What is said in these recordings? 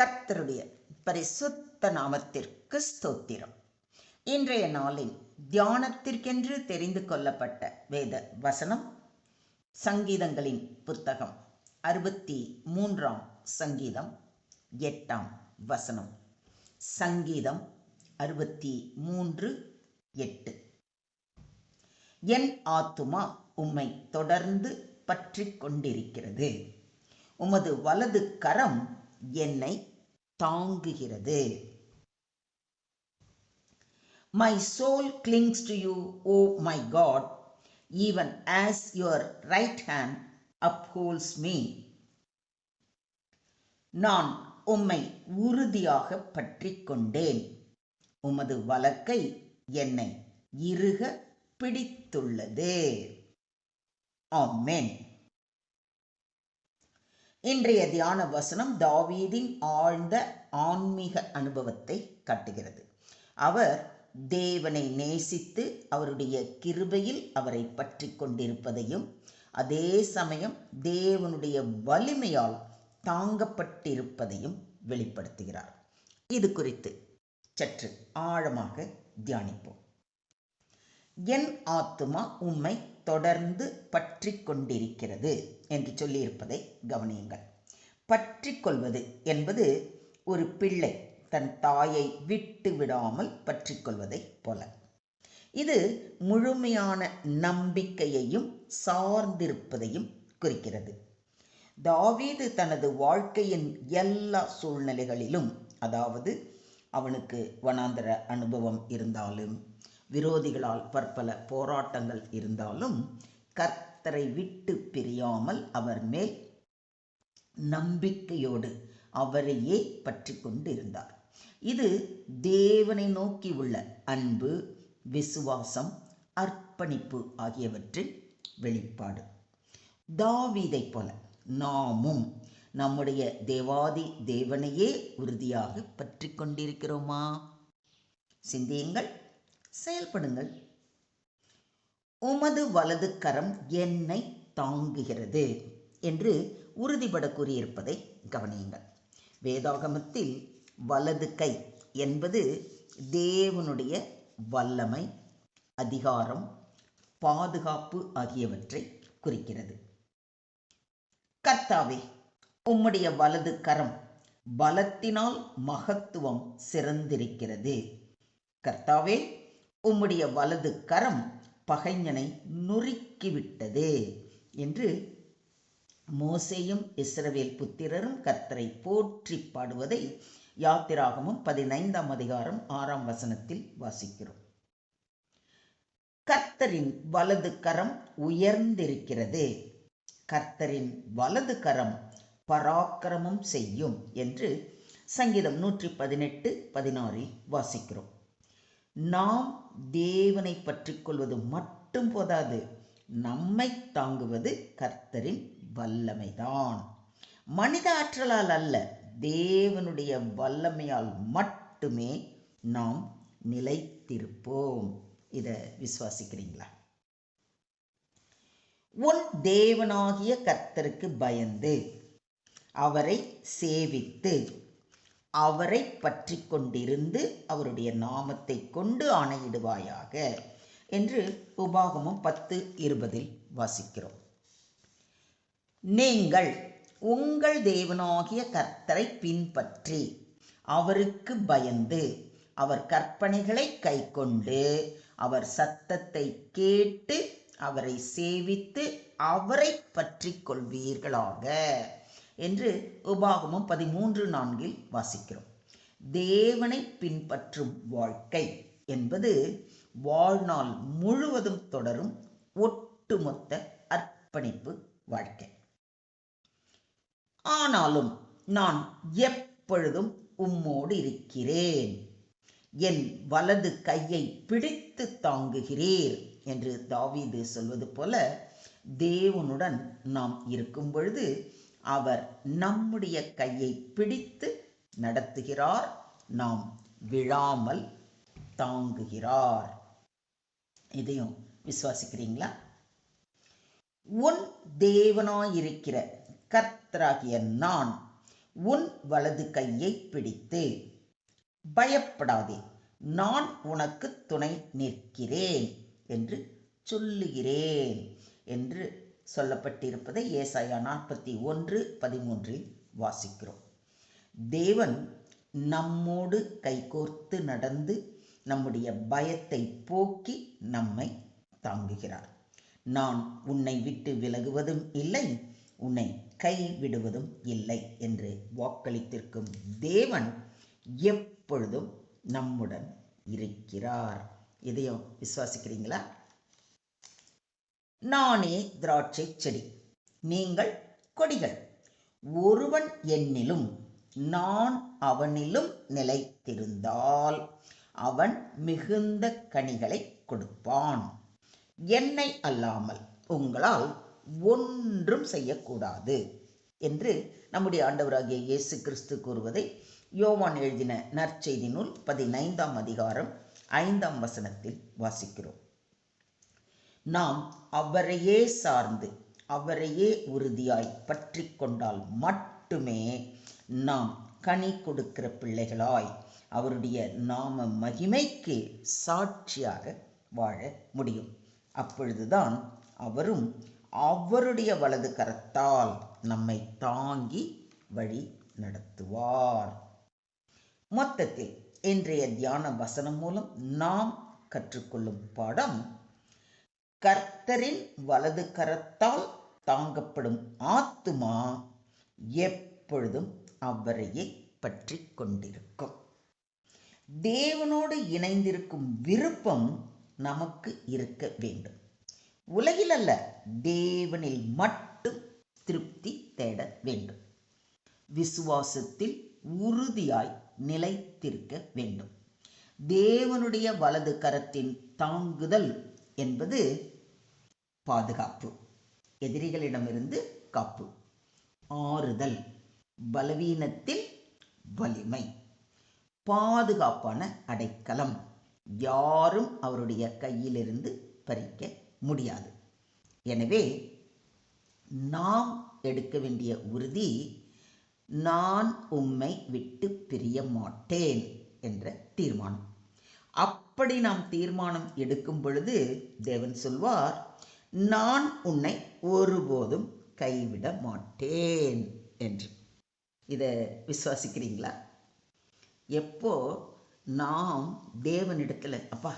கர்த்தருடைய பரிசுத்த நாமத்திற்கு ஸ்தோத்திரம். இன்றைய நாளின் தியானத்திற்கென்று தெரிந்து கொள்ளப்பட்ட வேத வசனம் சங்கீதங்களின் புத்தகம் அறுபத்தி மூன்றாம் சங்கீதம் எட்டாம் வசனம். சங்கீதம் அறுபத்தி மூன்று எட்டு. என் ஆத்துமா உம்மை தொடர்ந்து பற்றி கொண்டிருக்கிறது. உமது வலது கரம் என்னை தாங்குகிறது. My soul clings to you oh my God even as your right hand upholds me நான் உம்மை உறுதியாக பற்றி கொண்டேன். உமது வழக்கை என்னை இறுக பிடித்துள்ளது. ஆமென். இன்றைய தியான வசனம் தாவீதின் ஆழ்ந்த ஆன்மீக அனுபவத்தை காட்டுகிறது. அவர் தேவனை நேசித்து அவருடைய கிருபையில் அவரை பற்றி கொண்டிருப்பதையும் அதே சமயம் தேவனுடைய வலிமையால் தாங்கப்பட்டிருப்பதையும் வெளிப்படுத்துகிறார். இது குறித்து சற்று ஆழமாக தியானிப்போம். என் ஆத்துமா உம்மை தொடர்ந்து பற்றி கொண்டிருக்கிறது என்று சொல்லியிருப்பதை கவனியுங்கள். பற்றி கொள்வது என்பது ஒரு பிள்ளை தன் தாயை விட்டு விடாமல் பற்றி கொள்வதை போல. இது முழுமையான நம்பிக்கையையும் சார்ந்திருப்பதையும் குறிக்கிறது. தாவீது தனது வாழ்க்கையின் எல்லா சூழ்நிலைகளிலும் அதாவது அவனுக்கு வனாந்தர அனுபவம் இருந்தாலும் விரோதிகளால் பற்பல போராட்டங்கள் இருந்தாலும் கர்த்தரை விட்டு பிரியாமல் அவர் மேல் நம்பிக்கையோடு அவரையே பற்றி கொண்டு இருந்தார் இது தேவனை நோக்கி உள்ள அன்பு விசுவாசம் அர்ப்பணிப்பு ஆகியவற்றின் வெளிப்பாடு. தாவீதை போல நாமும் நம்முடைய தேவாதி தேவனையே உறுதியாக பற்றி கொண்டிருக்கிறோமா? சிந்தியுங்கள். செயல்படுங்கள். உமது வலது கரம் என்னை தாங்குகிறது என்று உறுதிபட கூறியிருப்பதை கவனியுங்கள். வேதாகமத்தில் வலது கை என்பது தேவனுடைய வல்லமை அதிகாரம் பாதுகாப்பு ஆகியவற்றை குறிக்கிறது. கர்த்தாவே உம்முடைய வலது கரம் பலத்தினால் மகத்துவம் சிறந்திருக்கிறது. கர்த்தாவே உம்முடைய வலது கரம் பகைஞனை நொறுக்கிவிட்டது என்று மோசேயும் இஸ்ரவேல் புத்திரரும் கர்த்தரை போற்றி பாடுவதை யாத்திராகமும் பதினைந்தாம் அதிகாரம் ஆறாம் வசனத்தில் வாசிக்கிறோம். கர்த்தரின் வலது கரம் உயர்ந்திருக்கிறது. கர்த்தரின் வலது கரம் பராக்கிரமம் செய்யும் என்று சங்கீதம் நூற்றி பதினெட்டு பதினாறில் வாசிக்கிறோம். நாம் தேவனை பற்றி கொள்வது மட்டும் போதாது நம்மை தாங்குவது கர்த்தரின் வல்லமைதான். மனித ஆற்றலால் அல்ல தேவனுடைய வல்லமையால் மட்டுமே நாம் நிலைத்திருப்போம். இதை விசுவாசிக்கிறீங்களா? உன் தேவனாகிய கர்த்தருக்கு பயந்து அவரை சேவித்து அவரை பற்றி கொண்டிருந்து அவருடைய நாமத்தை கொண்டு ஆணையிடுவாயாக என்று உபாகமும் பத்து இருபதில் வாசிக்கிறோம். நீங்கள் உங்கள் தேவனாகிய கர்த்தரை பின்பற்றி அவருக்கு பயந்து அவர் கற்பனைகளை கைக்கொண்டு அவர் சத்தத்தை கேட்டு அவரை சேவித்து அவரை பற்றி கொள்வீர்களாக. என்று உபாகமும் பதிமூன்று நான்கில் வாசிக்கிறோம். தேவனை பின்பற்றும் வாழ்க்கை என்பது வாழ்நாள் முழுவதும் தொடரும் ஒட்டுமொத்த அர்ப்பணிப்பு வாழ்க்கை. ஆனாலும் நான் எப்பொழுதும் உம்மோடு இருக்கிறேன். என் வலது கையை பிடித்து தாங்குகிறீர் என்று தாவீது சொல்வது போல தேவனுடன் நாம் இருக்கும் பொழுது அவர் நம்முடைய கையை பிடித்து நடத்துகிறார். நாம் விழாமல் தாங்குகிறார். இதையும் விசுவாசிக்கிறீங்களா? உன் தேவனாயிருக்கிற கர்த்தராகிய நான் உன் வலது கையை பிடித்து பயப்படாதே நான் உனக்கு துணை நிற்கிறேன் என்று சொல்லுகிறேன் என்று சொல்லப்பட்டிருப்பதை ஏசாயா நாற்பத்தி ஒன்று பதிமூன்றில் வாசிக்கிறோம். தேவன் நம்மோடு கைகோர்த்து நடந்து நம்முடைய பயத்தை போக்கி நம்மை தாங்குகிறார். நான் உன்னை விட்டு விலகுவதும் இல்லை உன்னை கைவிடுவதும் இல்லை என்று வாக்களித்திருக்கும் தேவன் எப்பொழுதும் நம்முடன் இருக்கிறார். இதையும் விசுவாசிக்கிறீங்களா? நானே திராட்சை செடி. நீங்கள் கொடிகள். ஒருவன் என்னிலும் நான் அவனிலும் நிலைத்திருந்தால் அவன் மிகுந்த கனிகளை கொடுப்பான். என்னை அல்லாமல் உங்களால் ஒன்றும் செய்யக்கூடாது என்று நம்முடைய ஆண்டவராகிய இயேசு கிறிஸ்து கூறுவதை யோவான் எழுதின நற்செய்தி நூல் பதினைந்தாம் அதிகாரம் ஐந்தாம் வசனத்தில் வாசிக்கிறோம். நாம் அவரையே சார்ந்து அவரையே உறுதியாய் பற்றி கொண்டால் மட்டுமே நாம் கனி கொடுக்கிற பிள்ளைகளாய் அவருடைய நாம மகிமைக்கு சாட்சியாக வாழ முடியும். அப்பொழுதுதான் அவரும் அவருடைய வலது கரத்தால் நம்மை தாங்கி வழி நடத்துவார். மொத்தத்தில் இன்றைய தியான வசனம் மூலம் நாம் கற்றுக்கொள்ளும் பாடம் கர்த்தரின் வலது கரத்தால் தாங்கப்படும் ஆத்துமா எப்பொழுதும் அவரையே பற்றி கொண்டிருக்கும். தேவனோடு இணைந்திருக்கும் விருப்பம் நமக்கு இருக்க வேண்டும். உலகில் அல்ல தேவனில் மட்டும் திருப்தி தேட வேண்டும். விசுவாசத்தில் உறுதியாய் நிலைத்திருக்க வேண்டும். தேவனுடைய வலது கரத்தின் தாங்குதல் என்பது பாதுகாப்பு. எதிரிகளிடமிருந்து காப்பு. ஆறுதல். பலவீனத்தில் வலிமை. பாதுகாப்பான அடைக்கலம். யாரும் அவருடைய கையிலிருந்து பறிக்க முடியாது. எனவே நாம் எடுக்க வேண்டிய உறுதி நான் உம்மை விட்டு பிரிய மாட்டேன் என்ற தீர்மானம். அப்படி நாம் தீர்மானம் எடுக்கும் பொழுது தேவன் சொல்வார் நான் உன்னை ஒருபோதும் கைவிட மாட்டேன் என்று. இதை விசுவாசிக்கிறீங்களா? எப்போ நாம் தேவனிடத்தில் அப்பா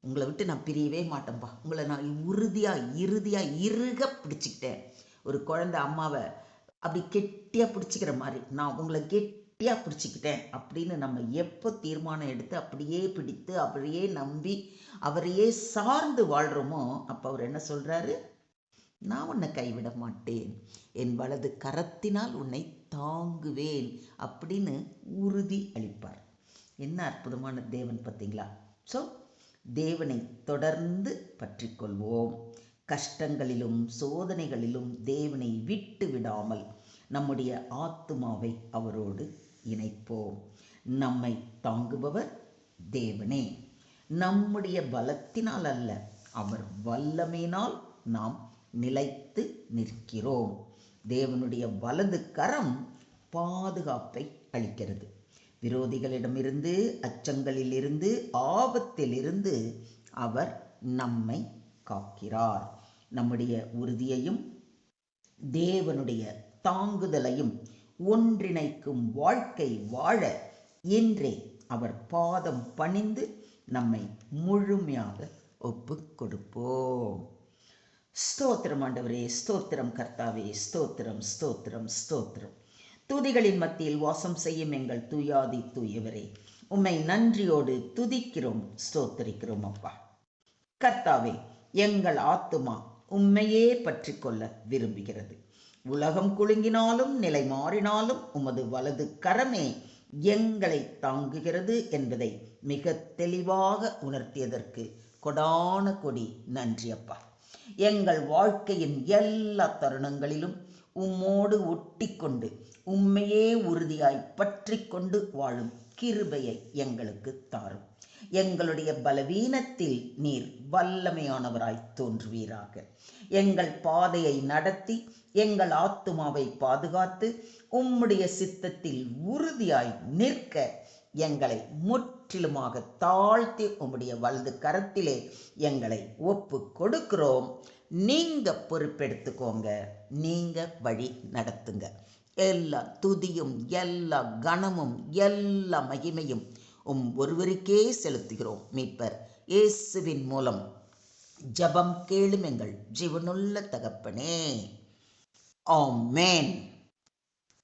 உங்களை விட்டு நான் பிரியவே மாட்டேன்ப்பா உங்களை நான் உறுதியாக இறுதியாக இறுக பிடிச்சிக்கிட்டேன். ஒரு குழந்தை அம்மாவை அப்படி கெட்டியாக பிடிச்சிக்கிற மாதிரி நான் உங்களை கெட் கெட்டியாக பிடிச்சிக்கிட்டேன். அப்படின்னு நம்ம எப்போ தீர்மானம் எடுத்து அப்படியே பிடித்து அவரையே நம்பி அவரையே சார்ந்து வாழ்கிறோமோ அப்போ அவர் என்ன சொல்கிறாரு நான் உன்னை கைவிட மாட்டேன். என் வலது கரத்தினால் உன்னை தாங்குவேன் அப்படின்னு உறுதி அளிப்பார். என்ன அற்புதமான தேவன் பார்த்தீங்களா? ஸோ தேவனை தொடர்ந்து பற்றி கொள்வோம் கஷ்டங்களிலும் சோதனைகளிலும் தேவனை விட்டு விடாமல் நம்முடைய ஆத்துமாவை அவரோடு இணைப்போம். நம்மை தாங்குபவர் தேவனே. நம்முடைய பலத்தினால் அல்ல அவர் வல்லமையினால் நாம் நிலைத்து நிற்கிறோம். தேவனுடைய வலது கரம் பாதுகாப்பை அளிக்கிறது. விரோதிகளிடமிருந்து அச்சங்களிலிருந்து ஆபத்திலிருந்து அவர் நம்மை காக்கிறார். நம்முடைய உறுதியையும் தேவனுடைய தாங்குதலையும் ஒன்றிணைக்கும் வாழ்க்கை வாழ இன்றே அவர் பாதம் பணிந்து நம்மை முழுமையாக ஒப்பு கொடுப்போம் ஸ்தோத்திரம் ஆண்டவரே ஸ்தோத்திரம் கர்த்தாவே ஸ்தோத்திரம் ஸ்தோத்திரம் ஸ்தோத்திரம். துதிகளின் மத்தியில் வாசம் செய்யும் எங்கள் தூயாதி தூயவரே உம்மை நன்றியோடு துதிக்கிறோம் ஸ்தோத்தரிக்கிறோம் அப்பா. கர்த்தாவே எங்கள் ஆத்துமா உம்மையே பற்றி கொள்ள விரும்புகிறது. உலகம் குலுங்கினாலும் நிலை மாறினாலும் உமது வலது கரமே எங்களை தாங்குகிறது என்பதை மிக தெளிவாக உணர்த்தியதற்கு கொடான கொடி நன்றி அப்பா எங்கள் வாழ்க்கையின் எல்லா தருணங்களிலும் உம்மோடு ஒட்டி கொண்டு உம்மையே உறுதியாய் பற்றி கொண்டு வாழும் கிருபையை எங்களுக்கு தாரும். எங்களுடைய பலவீனத்தில் நீர் வல்லமையானவராய் தோன்றுவீராக. எங்கள் பாதையை நடத்தி எங்கள் ஆத்துமாவை பாதுகாத்து உம்முடைய சித்தத்தில் உறுதியாய் நிற்க எங்களை முற்றிலுமாக தாழ்த்தி உம்முடைய வலது கரத்திலே எங்களை ஒப்பு கொடுக்கிறோம். நீங்க பொறுப்பெடுத்துக்கோங்க. நீங்க வழி நடத்துங்க. எல்லா துதியும் எல்லா கணமும் எல்லா மகிமையும் உம் ஒருவருக்கே செலுத்துகிறோம் மீட்பர். இயேசுவின் மூலம் ஜபம் கேளும் எங்கள் ஜீவனுள்ள தகப்பனே. ஆமென்.